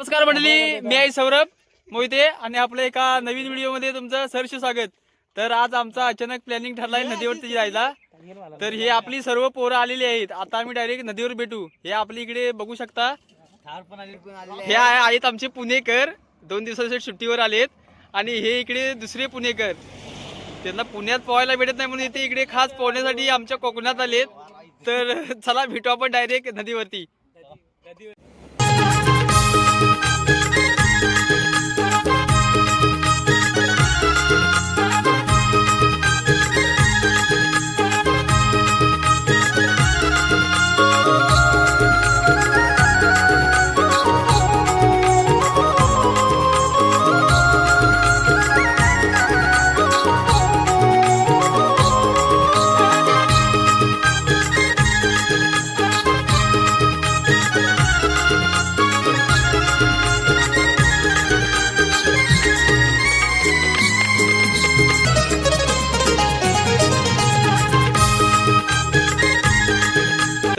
नमस्कार मंडळी मी आहे सौरभ मोहिते आणि आपल्या एका नवीन व्हिडिओमध्ये तुमचं सहर्ष स्वागत. तर आज आमचा अचानक प्लॅनिंग ठरलाय नदीवरती जायला. तर हे आपली सर्व पोरं आलेली आहेत. आता आम्ही डायरेक्ट नदीवर भेटू. हे आपल्या इकडे बघू शकता. हे आहे- आहेत आमचे पुणेकर. दोन दिवसाच्या सुट्टीवर आलेत. आणि हे इकडे दुसरे पुणेकर. त्यांना पुण्यात पोहायला भेटत नाही म्हणून इथे इकडे खास पोहण्यासाठी आमच्या कोकणात आलेत. तर चला भेटू आपण डायरेक्ट नदीवरती. thank you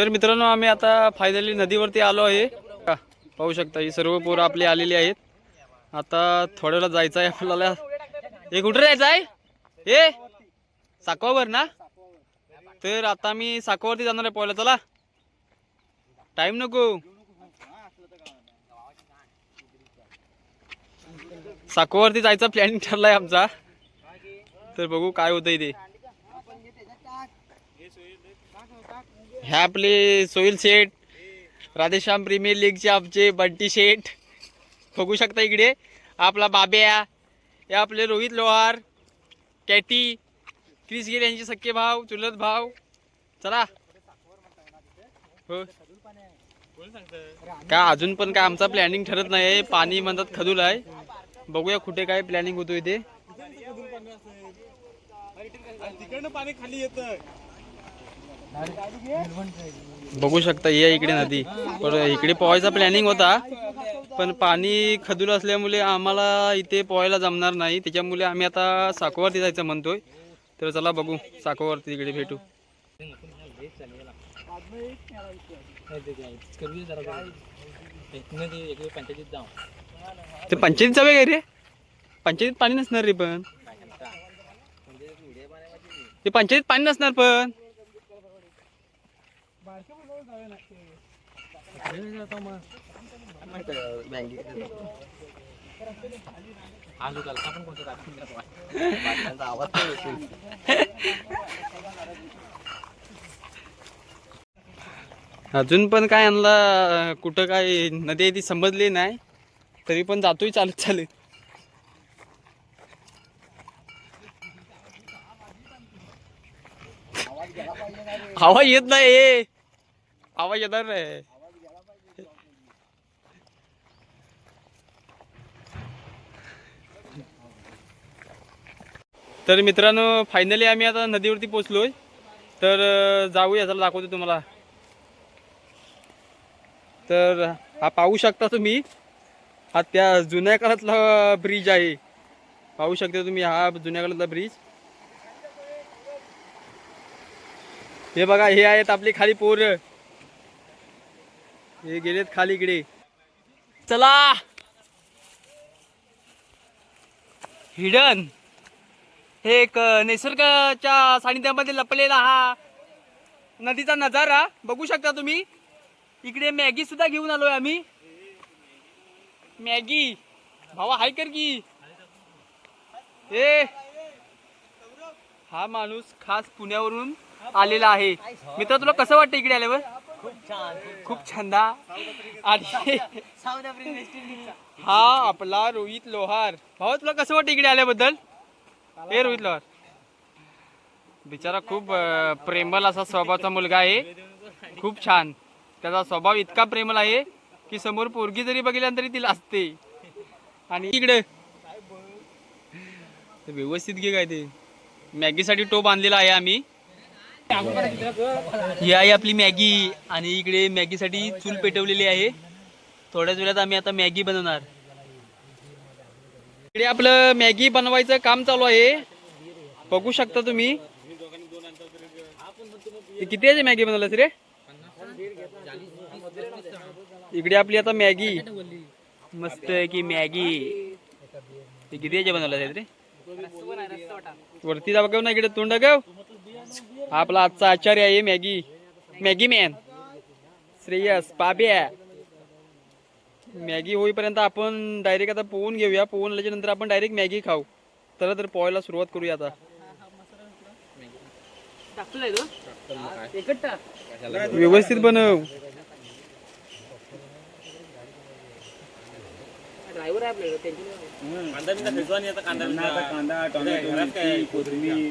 तर मित्रांनो आम्ही आता फायदली नदीवरती आलो आहे. का पाहू शकता ही सर्व पोरं आपली आलेली आहेत. आता थोड्या वेळा जायचं आहे आपल्याला. हे कुठं जायचं आहे हे साकवावर ना? तर आता मी साकवावरती जाणार आहे पोहायला. चला. टाईम नको. साकवावरती जायचा प्लॅनिंग ठरलाय आमचा. तर बघू काय होतंय ते. ह्या आपले सोईल शेठ राधेश्याम प्रीमियर लीगचे आमचे बंटी शेठ. बघू शकता इकडे आपला बाब्या हे आपले रोहित लोहार कॅटी क्रिस गिर यांचे सख्खे भाव चुलत भाव चला. हो. का अजून पण काय आमचा प्लॅनिंग ठरत नाही पाणी म्हणतात खदूल आहे. बघूया कुठे काय प्लॅनिंग होतो ते. तिकडनं पाणी खाली येतं. बघू शकता या इकडे नदी. पण इकडे पोहायचा प्लॅनिंग होता पण पाणी खदूल असल्यामुळे आम्हाला इथे पोहायला जमणार नाही. त्याच्यामुळे आम्ही आता साकोवरती जायचं म्हणतोय. तर चला बघू साकोवरती इकडे भेटू. ते पंचायतीत जाऊया काय रे? पंचायतीत पाणी नसणार रे पण. ते पंचायतीत पाणी नसणार पण. आलू घालता पण कोणतं अजून पण काय आणला कुठं काय नदी आहे ती समजली नाही तरी पण जातोय चालत चालत. आवाज येत नाही आवाज येणार नाही. तर मित्रांनो फायनली आम्ही आता नदीवरती पोचलोय तर जाऊया चला दाखवतो तुम्हाला. तर हा पाहू शकता तुम्ही हा त्या जुन्या काळातला ब्रिज आहे. पाहू शकता तुम्ही हा जुन्या काळातला ब्रिज हे बघा हे आहेत आपली खाली पोरं. हे गेलेत खाली इकडे. चला. हिडन. हे एक निसर्गाच्या सानिध्यामध्ये लपलेला हा नदीचा नजारा. बघू शकता तुम्ही. इकडे मॅगी सुद्धा घेऊन आलोय आम्ही. मॅगी. भावा हाय कर की. ए. हा माणूस खास पुण्यावरून आलेला आहे. मित्र तुला कसं वाटतं इकडे आल्यावर? खूप छान खूप छंद. आणि साऊथ आफ्रिकन वेस्ट इंडिजचा. हा आपला रोहित लोहार. भाऊ तुला कसं वाटतं इकडे आल्याबद्दल? हे रोहित लोहार. बिचारा खूप अं, प्रेमल असा स्वभावाचा मुलगा आहे. खूप छान. त्याचा स्वभाव इतका प्रेमल आहे की समोर पोरगी जरी बघितल्यानंतर तरी ती लाजते आणि इकडे. ते व्यवस्थित घे काय ते. मॅगीसाठी टोप आणलेला आहे आम्ही. ही आहे आपली मॅगी आणि इकडे मॅगीसाठी चूल पेटवलेली आहे. थोड्याच वेळात आम्ही आता मॅगी बनवणार. इकडे आपलं मॅगी बनवायचं काम चालू आहे. बघू शकता तुम्ही. हे किती आहे मॅगी बनवलं रे? इकडे आपली आता मॅगी. मस्त आहे की मॅगी. ते किती याच्या बनवलं रे? वरती जाऊ ना इकडे तोंड गाव आपला आजचा आचार्य आहे Maggi. Maggi man Shreyas पाब्या Maggi होईपर्यंत आपण डायरेक्ट आता पोहून घेऊया. पोहून आल्याच्यानंतर आपण डायरेक्ट मॅगी खाऊ. चला तर पोहायला सुरुवात करूया आता. व्यवस्थित बनव. फेकू आणि आता कांदा बिंदा कांदा टोमॅटो काय कोथिंबीर.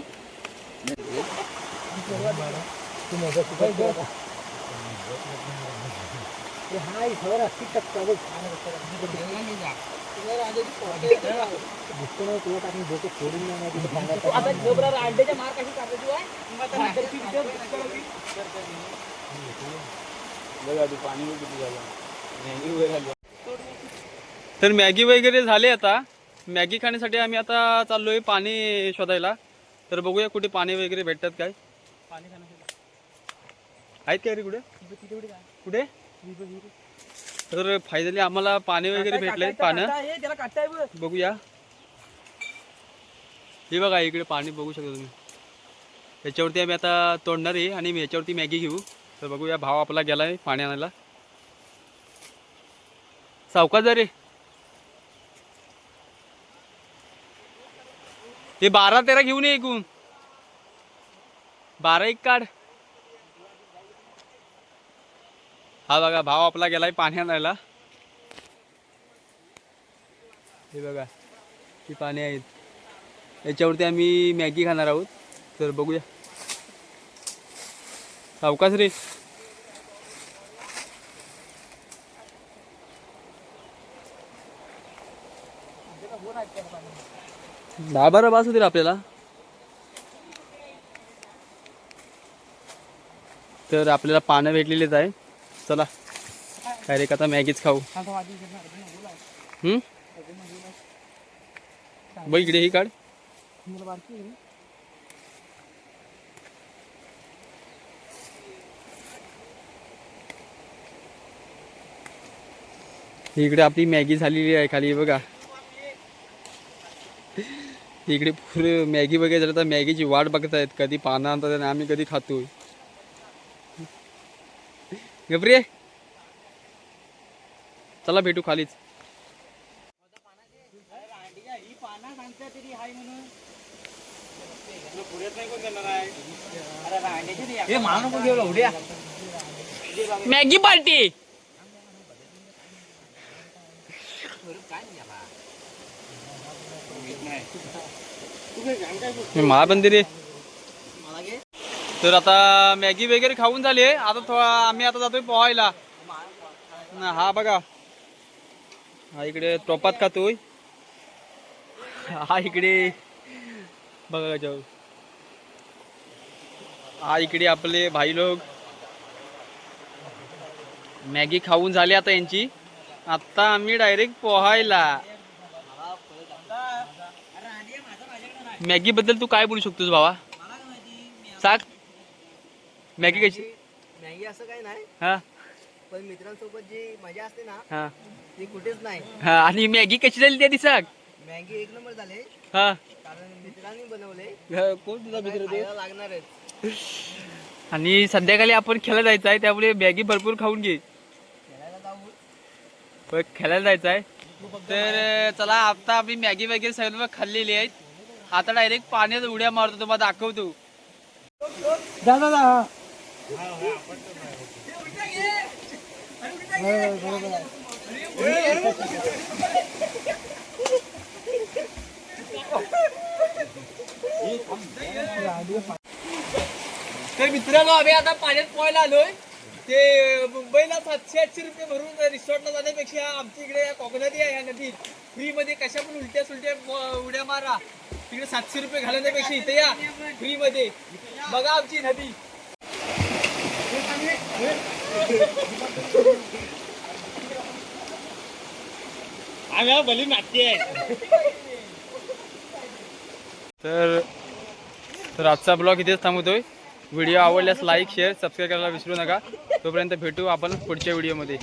तर मॅगी वगैरे झाले आता. मॅगी खाण्यासाठी आम्ही आता चाललोय पाणी शोधायला. तर बघूया कुठे पाणी वगैरे भेटतात काय. आहेत काय रे कुठे? कुठे तर फायनली आम्हाला पाणी वगैरे भेटलंय पानं. बघूया. हे बघा इकडे पाणी बघू शकता तुम्ही. याच्यावरती आम्ही आता तोडणार आहे आणि याच्यावरती मॅगी घेऊ. तर बघूया भाव आपला गेलाय पाणी आणायला. सावकाश जा रे. हे बारा तेरा घेऊन ये एकूण बारा एक काढ. हा बघा भाव आपला गेलाय पाणी आणायला. हे बघा ही पाणी आहेत. याच्यावरती आम्ही मॅगी खाणार आहोत. तर बघूया. सावकाश रे दहा बारा बास होतील आपल्याला. तर आपल्याला पानं भेटलेलीच आहे. चला काय रे आता मॅगीच खाऊ. हम्म? बघ इकडे ही काढ. इकडे आपली मॅगी झालेली आहे खाली बघा. इकडे पूर मॅगी वगैरे झालं तर मॅगीची वाट बघत आहेत कधी पानं आणतात आणि आम्ही कधी खातोय. गबरे. चला भेटू खालीच. हे मॅगी पार्टी. महाबंदिर आहे तर आता मॅगी वगैरे खाऊन झाली आहे. आता थोडा आम्ही आता जातोय पोहायला. ना, हा बघा. हा इकडे टोपात खातोय. हा इकडे. बघा जाऊ. हा इकडे आपले भाई लोक. मॅगी खाऊन झाली आता यांची. आता आम्ही डायरेक्ट पोहायला. मॅगी बद्दल तू काय बोलू शकतोस भावा? सांग. मॅगी कशी? मॅगी असं काही नाही. हा. पण मित्रांसोबत जी मजा असते ना हा. ती कुठेच नाही. हा आणि मॅगी कशी झाली त्या दिसाक मॅगी एक नंबर झाले. हा. कारण मित्रांनी बनवले. हा, कोण तुझा मित्र तो? खायला लागणारच आणि संध्याकाळी आपण खेळायला जायचं आहे त्यामुळे मॅगी भरपूर खाऊन घे. खेळायला जाऊ. होय, खेळायला जायचं आहे. तर चला आता आम्ही मॅगी वगैरे सर्व खाल्लेली आहेत. आता डायरेक्ट पाण्यात उड्या मारतो तुम्हाला दाखवतो. तर मित्रांनो आम्ही आता पाण्यात पोहायला आलोय. ते मुंबईला सातशे आठशे रुपये भरून रिसॉर्टला जाण्यापेक्षा आमच्या इकडे कोकणात आहे या नदीत. फ्री मध्ये कशा पण उलट्या सुलट्या उड्या मारा. तिकडे सातशे रुपये घालवण्यापेक्षा इथे या फ्री मध्ये बघा आमची नदी. आम्ही भली माती आहे. तर तर आजचा ब्लॉग इथेच थांबवतोय. व्हिडिओ आवडल्यास लाईक शेअर सबस्क्राईब करायला विसरू नका. तोपर्यंत भेटू आपण पुढच्या व्हिडिओमध्ये.